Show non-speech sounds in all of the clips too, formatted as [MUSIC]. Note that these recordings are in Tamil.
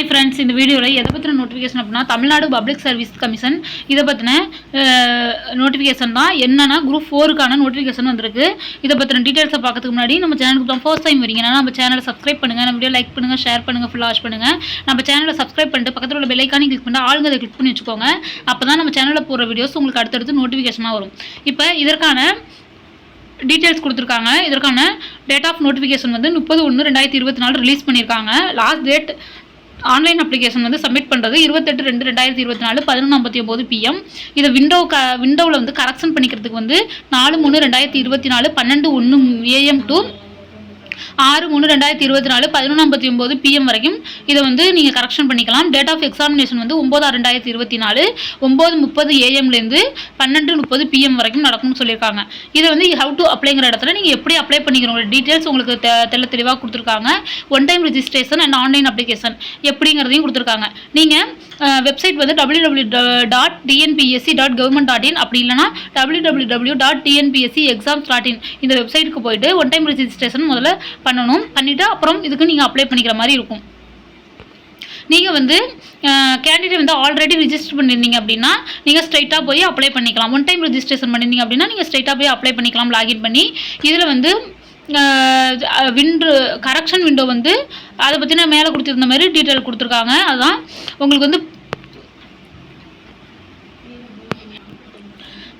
ஹாய் ஃப்ரெண்ட்ஸ் இந்த வீடியோவில் எதை பற்றின நோட்டிஃபிகேஷன் அப்படின்னா தமிழ்நாடு பப்ளிக் சர்வீஸ் கமிஷன் இதை பற்றின நோட்டிஃபிகேஷன் தான். என்னென்னா குரூப் ஃபோருக்கான நோட்டிஃபிகேஷன் வந்திருக்கு. இதை பற்றின டீட்டெயில்ஸை பார்க்கறதுக்கு முன்னாடி நம்ம சேனலுக்கு தான் ஃபர்ஸ்ட் டைம் வரீங்கன்னா நம்ம சேனலை சப்ஸ்கிரைப் பண்ணுங்கள் நம்ம வீடியோ லைக் பண்ணுங்கள் ஷேர் பண்ணுங்கள் ஃபுல் வாட்ச் பண்ணுங்கள் நம்ம சேனலை சப்ஸ்கிரைப் பண்ணிட்டு பக்கத்தில் உள்ள பெல்லைக்கானி கிளிக் பண்ணி ஆளுங்க அதை கிளிக் பண்ணி வச்சுக்கோங்க. அப்போ தான் நம்ம சேனலில் போகிற வீடியோஸ் உங்களுக்கு அடுத்தடுத்து நோட்டிஃபிகேஷனாக வரும். இப்போ இதற்கான டீட்டெயில்ஸ் கொடுத்துருக்காங்க. இதற்கான டேட் ஆஃப் நோட்டிஃபிகேஷன் வந்து முப்பது ஒன்று ரெண்டாயிரத்தி இருபத்தி நாலு ரிலீஸ் பண்ணியிருக்காங்க. லாஸ்ட் டேட் ஆன்லைன் அப்ளிகேஷன் வந்து சப்மிட் பண்ணுறது இருபத்தெட்டு ரெண்டு ரெண்டாயிரத்தி இருபத்தி நாலு பதினொன்று ஐம்பத்தி ஒம்பது பிஎம் இதை விண்டோ க விண்டோவில் வந்து கரெக்ஷன் பண்ணிக்கிறதுக்கு வந்து நாலு மூணு ரெண்டாயிரத்தி இருபத்தி நாலு பன்னெண்டு ஒன்று ஏஎம் டு ஆறு மூணு ரெண்டாயிரத்தி இருபத்தி நாலு பதினொன்று ஐம்பத்தி ஒம்பது பிஎம் வரைக்கும் இதை வந்து நீங்கள் கரெக்ஷன் பண்ணிக்கலாம். டேட் ஆஃப் எக்ஸாமினேஷன் வந்து ஒம்பது ஆறு ரெண்டாயிரத்தி இருபத்தி நாலு ஒம்பது முப்பது ஏஎம்லேருந்து பன்னெண்டு முப்பது பிஎம் வரைக்கும் நடக்கும்னு சொல்லியிருக்காங்க. இதை வந்து ஹவு டு அப்ளைங்கிற இடத்துல நீங்கள் எப்படி அப்ளை பண்ணிக்கிறோங்க டீட்டெயில்ஸ் உங்களுக்கு தெ தெள்ள தெளிவாக கொடுத்துருக்காங்க. One time registration and online application எப்படிங்கிறதையும் கொடுத்துருக்காங்க. நீங்கள் வெப்சைட் வந்து W W dot TNPSC dot government dot in அப்படி இல்லைனா W W W dot TNPSC exams dot in இந்த வெப்சைட்டுக்கு போயிட்டு ஒன் டைம் ரிஜிஸ்ட்ரேஷன் முதல்ல பண்ணணும். பண்ணிவிட்டு அப்புறம் இதுக்கு நீங்கள் அப்ளை பண்ணிக்கிற மாதிரி இருக்கும். நீங்கள் வந்து கேண்டிடேட் வந்து ஆல்ரெடி ரிஜிஸ்டர் பண்ணியிருந்தீங்க அப்படின்னா நீங்கள் ஸ்ட்ரைட்டாக போய் அப்ளை பண்ணிக்கலாம். ஒன் டைம் ரிஜிஸ்ட்ரேஷன் பண்ணியிருந்தீங்க அப்படின்னா நீங்கள் ஸ்ட்ரைட்டாக போய் அப்ளை பண்ணிக்கலாம் லாகின் பண்ணி. இதில் வந்து விண்டோ கரெக்ஷன் விண்டோ வந்து அதை பற்றின மேலே கொடுத்துருந்த மாதிரி டீட்டெயில் கொடுத்துருக்காங்க. அதுதான் உங்களுக்கு வந்து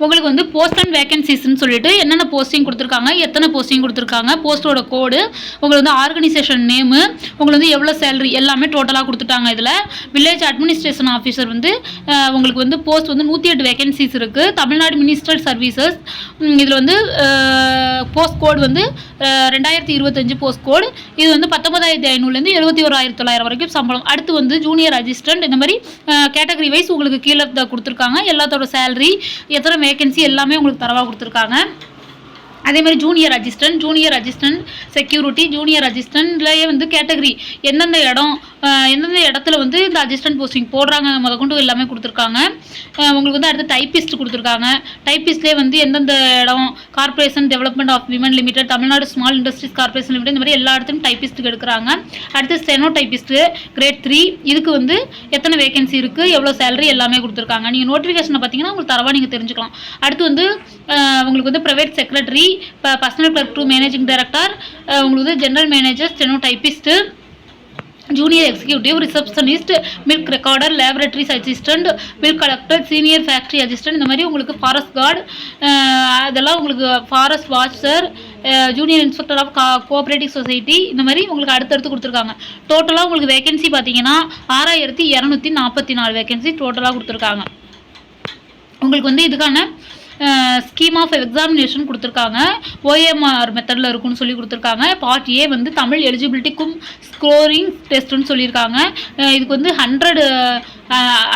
உங்களுக்கு வந்து போஸ்ட் அண்ட் வேகன்சிஸ்ன்னு சொல்லிட்டு என்னென்ன போஸ்டிங் கொடுத்துருக்காங்க எத்தனை போஸ்டிங் கொடுத்துருக்காங்க போஸ்ட்டோட கோடு உங்களுக்கு வந்து ஆர்கனைசேஷன் நேமு உங்களுக்கு வந்து எவ்வளோ சேலரி எல்லாமே டோட்டலாக கொடுத்துட்டாங்க இதில். வில்லேஜ் அட்மினிஸ்ட்ரேஷன் ஆஃபீஸர் வந்து உங்களுக்கு வந்து போஸ்ட் வந்து நூற்றி எட்டு வேகன்சிஸ் இருக்குது தமிழ்நாடு மினிஸ்ட்ரல் சர்வீசஸ் இதில் வந்து போஸ்ட் கோடு வந்து ரெண்டாயிரத்தி இருபத்தஞ்சு போஸ்ட் கோடு இது வந்து பத்தொன்பதாயிரத்தி ஐநூறுலேருந்து எழுபத்தி ஓராயிரத்தி தொள்ளாயிரம் வரைக்கும் சம்பளம். அடுத்து வந்து ஜூனியர் அசிஸ்டன்ட் இந்த மாதிரி கேட்டகரி வைஸ் உங்களுக்கு கீழே கொடுத்துருக்காங்க. எல்லாத்தோட சேலரி எத்தனை வேகன்சி எல்லாமே உங்களுக்கு தரவாக கொடுத்துருக்காங்க. அதே மாதிரி junior assistant junior assistant security junior அசிஸ்டன்ட்லேயே வந்து கேட்டகரி எந்தெந்த இடம் எந்தெந்த இடத்துல வந்து இந்த அசிஸ்டன்ட் போஸ்டிங் போடுறாங்க முதற்கொண்டு எல்லாமே கொடுத்துருக்காங்க. உங்களுக்கு வந்து அடுத்து டைப்பிஸ்ட் கொடுத்துருக்காங்க. டைப்பிஸ்ட்லேயே வந்து எந்தெந்த இடம் corporation development of women limited Tamil Nadu small industries corporation limited இந்த மாதிரி எல்லா இடத்துலையும் டைப்பிஸ்ட்டுக்கு எடுக்கிறாங்க. அடுத்து ஸ்டெனோ டைப்பிஸ்ட்டு கிரேட் த்ரீ இதுக்கு வந்து எத்தனை வேகன்சி இருக்குது எவ்வளோ சேலரி எல்லாமே கொடுத்துருக்காங்க. நீங்கள் நோட்டிஃபிகேஷனை பார்த்தீங்கன்னா உங்களுக்கு தரவாக நீங்கள் தெரிஞ்சுக்கலாம். அடுத்து வந்து உங்களுக்கு வந்து ப்ரைவேட் செக்ரட்டரி இப்போ personal clerk to managing director உங்களுக்கு வந்து general manager steno typist junior executive receptionist milk recorder laboratories assistant milk collector senior factory assistant இந்த மாதிரி உங்களுக்கு ஃபாரஸ்ட் கார்டு அதெல்லாம் உங்களுக்கு forest watcher junior inspector of cooperative society இந்த மாதிரி உங்களுக்கு அடுத்தடுத்து கொடுத்துருக்காங்க. டோட்டலாக உங்களுக்கு வேகன்சி பார்த்தீங்கன்னா ஆறாயிரத்தி இரநூத்தி நாற்பத்தி நாலு வேகன்சி டோட்டலாக கொடுத்துருக்காங்க. உங்களுக்கு வந்து இதுக்கான ஸ்கீம் ஆஃப் எக்ஸாமினேஷன் கொடுத்துருக்காங்க. ஓஎம்ஆர் மெத்தடில் இருக்குன்னு சொல்லி கொடுத்துருக்காங்க. பார்ட் ஏ வந்து தமிழ் எலிஜிபிலிட்டிக்கும் ஸ்கோரிங் டெஸ்ட்டுன்னு சொல்லியிருக்காங்க. இதுக்கு வந்து ஹண்ட்ரட்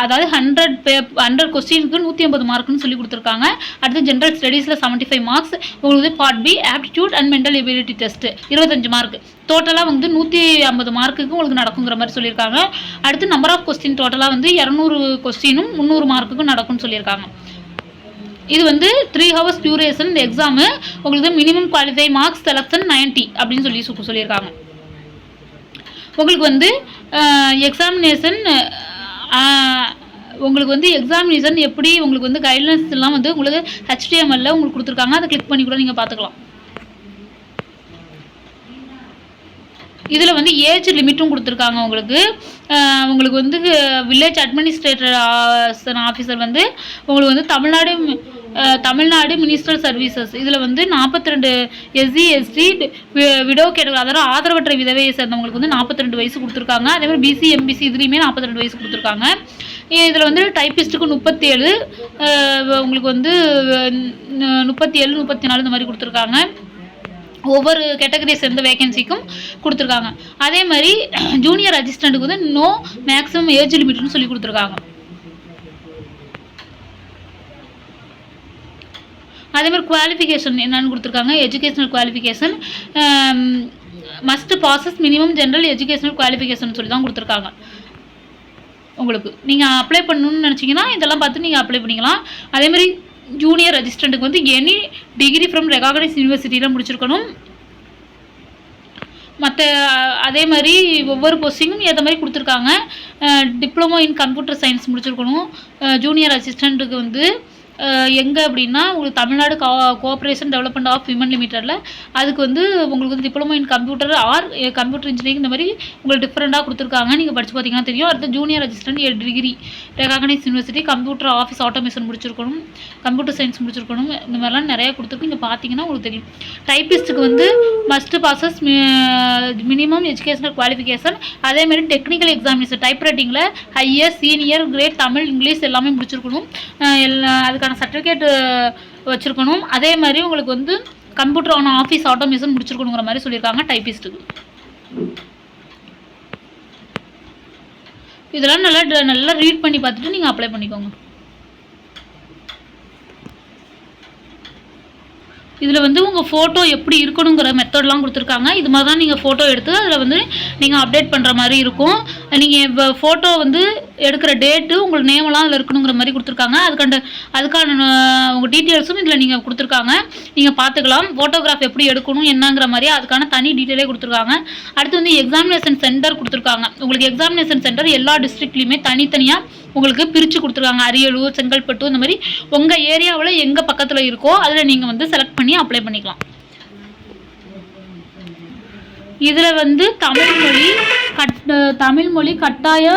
அதாவது ஹண்ட்ரட் பே ஹண்ட்ரட் கொஸ்டினுக்கு நூற்றி ஐம்பது மார்க்குன்னு சொல்லி கொடுத்துருக்காங்க. அடுத்து ஜென்ரல் ஸ்டடீஸில் செவன்ட்டி ஃபைவ் மார்க்ஸ் உங்களுக்கு part B aptitude and mental ability test இருபத்தஞ்சு மார்க் டோட்டலாக வந்து நூற்றி ஐம்பது மார்க்குக்கு உங்களுக்கு நடக்குங்கிற மாதிரி சொல்லியிருக்காங்க. அடுத்து நம்பர் ஆஃப் கொஸ்டின் டோட்டலாக வந்து இரநூறு கொஸ்டினும் முந்நூறு மார்க்குக்கும் நடக்கும்னு சொல்லியிருக்காங்க. இது வந்து த்ரீ ஹவர்ஸ் டியூரேஷன் இந்த எக்ஸாமு உங்களுக்கு மினிமம் குவாலிஃபை மார்க்ஸ் செலக்ஷன் 90 அப்படின்னு சொல்லி சு- சொல்லியிருக்காங்க. உங்களுக்கு வந்து எக்ஸாமினேஷன் உங்களுக்கு வந்து எக்ஸாமினேஷன் எப்படி உங்களுக்கு வந்து கைட்லைன்ஸ் எல்லாம் வந்து உங்களுக்கு ஹெச்டிஎம்எல்ல உங்களுக்கு கொடுத்துருக்காங்க. அதை கிளிக் பண்ணி கூட நீங்கள் பார்த்துக்கலாம். இதில் வந்து ஏஜ் லிமிட்டும் கொடுத்துருக்காங்க உங்களுக்கு. உங்களுக்கு வந்து வில்லேஜ் அட்மினிஸ்ட்ரேட்டர் ஆஃபீஸர் வந்து உங்களுக்கு வந்து தமிழ்நாடு தமிழ்நாடு மினிஸ்ட்ரல் சர்வீசஸ் இதில் வந்து நாற்பத்தி ரெண்டு எஸ்சி எஸ்டி விடோ கேட்டகரி அதாவது ஆதரவற்ற விதவையை சேர்ந்தவங்களுக்கு வந்து நாற்பத்தி ரெண்டு வயசு கொடுத்துருக்காங்க. அதே மாதிரி பிசி எம்பிசி இதுலேயுமே நாற்பத்தி ரெண்டு வயசு கொடுத்துருக்காங்க. இதில் வந்து டைப்பிஸ்ட்டுக்கு முப்பத்தேழு உங்களுக்கு வந்து முப்பத்தி ஏழு முப்பத்தி நாலு இந்த மாதிரி கொடுத்துருக்காங்க. ஒவ்வொரு கேட்டகரியை சேர்ந்த வேகன்சிக்கும் கொடுத்துருக்காங்க. அதே மாதிரி [CLEARS THROAT] ஜூனியர் அசிஸ்டண்ட்டுக்கு வந்து நோ மேக்ஸிமம் ஏஜ் லிமிட்னு சொல்லி கொடுத்துருக்காங்க. அதேமாதிரி குவாலிஃபிகேஷன் என்னென்னு கொடுத்துருக்காங்க. Educational qualification must possess minimum general educational qualification சொல்லி தான் கொடுத்துருக்காங்க. உங்களுக்கு. நீங்கள் அப்ளை பண்ணணும்னு நினச்சிங்கன்னா இதெல்லாம் பார்த்து நீங்கள் அப்ளை பண்ணிக்கலாம். அதே மாதிரி ஜூனியர் அசிஸ்டண்ட்டுக்கு வந்து எனி டிகிரி ஃப்ரம் ரெகாகனைஸ் யூனிவர்சிட்டியில் முடிச்சிருக்கணும். மற்ற அதே மாதிரி ஒவ்வொரு போஸ்டிங்கும் ஏற்ற மாதிரி கொடுத்துருக்காங்க. டிப்ளமோ இன் கம்ப்யூட்டர் சயின்ஸ் முடிச்சிருக்கணும். ஜூனியர் அசிஸ்டண்ட்டுக்கு வந்து எங்கே அப்படின்னா உங்களுக்கு தமிழ்நாடு கா கோஆப்ரேஷன் டெவலப்மெண்ட் ஆஃப் விமன் லிமிட்டடில் அதுக்கு வந்து உங்களுக்கு வந்து diploma in computer or computer engineering இந்த மாதிரி உங்களுக்கு டிஃப்ரெண்ட்டாக கொடுத்துருக்காங்க. நீங்கள் படித்து பார்த்தீங்கன்னா தெரியும். அடுத்து junior assistant a degree recognise university computer office automation முடிச்சிருக்கணும். கம்ப்யூட்டர் சயின்ஸ் முடிச்சிருக்கணும். இந்த மாதிரிலாம் நிறையா கொடுத்துருக்கு. நீங்கள் பார்த்தீங்கன்னா உங்களுக்கு தெரியும். டைப்பிஸ்ட்டுக்கு வந்து must possess minimum educational qualification அதேமாரி technical examination type ரைட்டிங்கில் higher senior grade Tamil English எல்லாமே முடிச்சிருக்கணும். எல்லா அதுக்கு அதுக்கான சர்டிஃபிகேட் வச்சுருக்கணும். அதே மாதிரி உங்களுக்கு வந்து கம்ப்யூட்டர் ஆன் ஆஃபீஸ் ஆட்டோமேஷன் முடிச்சிருக்கணுங்கிற மாதிரி சொல்லியிருக்காங்க டைப்பிஸ்ட்டுக்கு இதெல்லாம் நல்லா நல்லா ரீட் பண்ணி பார்த்துட்டு நீங்கள் அப்ளை பண்ணிக்கோங்க. இதில் வந்து உங்கள் ஃபோட்டோ எப்படி இருக்கணுங்கிற மெத்தட்லாம் கொடுத்துருக்காங்க. இது மாதிரி தான் நீங்கள் ஃபோட்டோ எடுத்து அதில் வந்து நீங்கள் அப்டேட் பண்ணுற மாதிரி இருக்கும். நீங்கள் ஃபோட்டோ வந்து எடுக்கிற டேட்டு உங்கள் நேமெல்லாம் அதில் இருக்கணுங்கிற மாதிரி கொடுத்துருக்காங்க. அதுக்கான அதுக்கான உங்கள் டீட்டெயில்ஸும் இதில் நீங்கள் கொடுத்துருக்காங்க. நீங்கள் பார்த்துக்கலாம் ஃபோட்டோகிராஃப் எப்படி எடுக்கணும் என்னங்கிற மாதிரி அதுக்கான தனி டீட்டெயிலே கொடுத்துருக்காங்க. அடுத்து வந்து எக்ஸாமினேஷன் சென்டர் கொடுத்துருக்காங்க. உங்களுக்கு எக்ஸாமினேஷன் சென்டர் எல்லா டிஸ்ட்ரிக்ட்லேயுமே தனித்தனியாக உங்களுக்கு பிரித்து கொடுத்துருக்காங்க. அரியலூர் செங்கல்பட்டு இந்த மாதிரி உங்கள் ஏரியாவில் எங்கே பக்கத்தில் இருக்கோ அதில் நீங்கள் வந்து செலக்ட் பண்ணி அப்ளை பண்ணிக்கலாம். இதில் வந்து தமிழ்மொழி கட் தமிழ்மொழி கட்டாய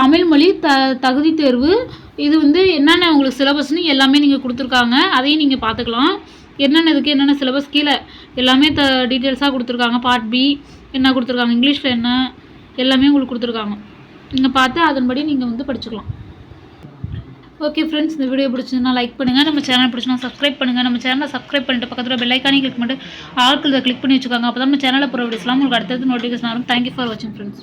தமிழ் மொழி த தகுதி தேர்வு. இது வந்து என்னென்ன உங்களுக்கு சிலபஸ்னு எல்லாமே நீங்கள் கொடுத்துருக்காங்க. அதையும் நீங்கள் பார்த்துக்கலாம். என்னென்ன இதுக்கு என்னென்ன சிலபஸ் கீழே எல்லாமே த டீட்டெயில்ஸாக கொடுத்துருக்காங்க. பார்ட் பி என்ன கொடுத்துருக்காங்க? இங்கிலீஷில் என்ன? எல்லாமே உங்களுக்கு கொடுத்துருக்காங்க. நீங்கள் பார்த்து அதன்படி நீங்கள் வந்து படிச்சுக்கலாம். ஓகே ஃப்ரெண்ட்ஸ் இந்த வீடியோ பிடிச்சதுன்னா லைக் பண்ணுங்கள் நம்ம சேனல் பிடிச்சினா சப்ஸ்கிரைப் பண்ணுங்கள் நம்ம சேனலை சப்ஸ்கிரைப் பண்ணிட்டு பக்கத்தில் பெல்லைக்கானே கிளிக் பண்ணிட்டு ஆட்கள் கிளிக் பண்ணி வச்சுக்கோங்க. அப்போ தான் நம்ம சேனலில் போகிற வீடியோஸ்லாம் உங்களுக்கு அடுத்தது நோட்டிஃபிகேஷன் வரும். தேங்க்யூ ஃபார் வாட்சிங் ஃப்ரெண்ட்ஸ்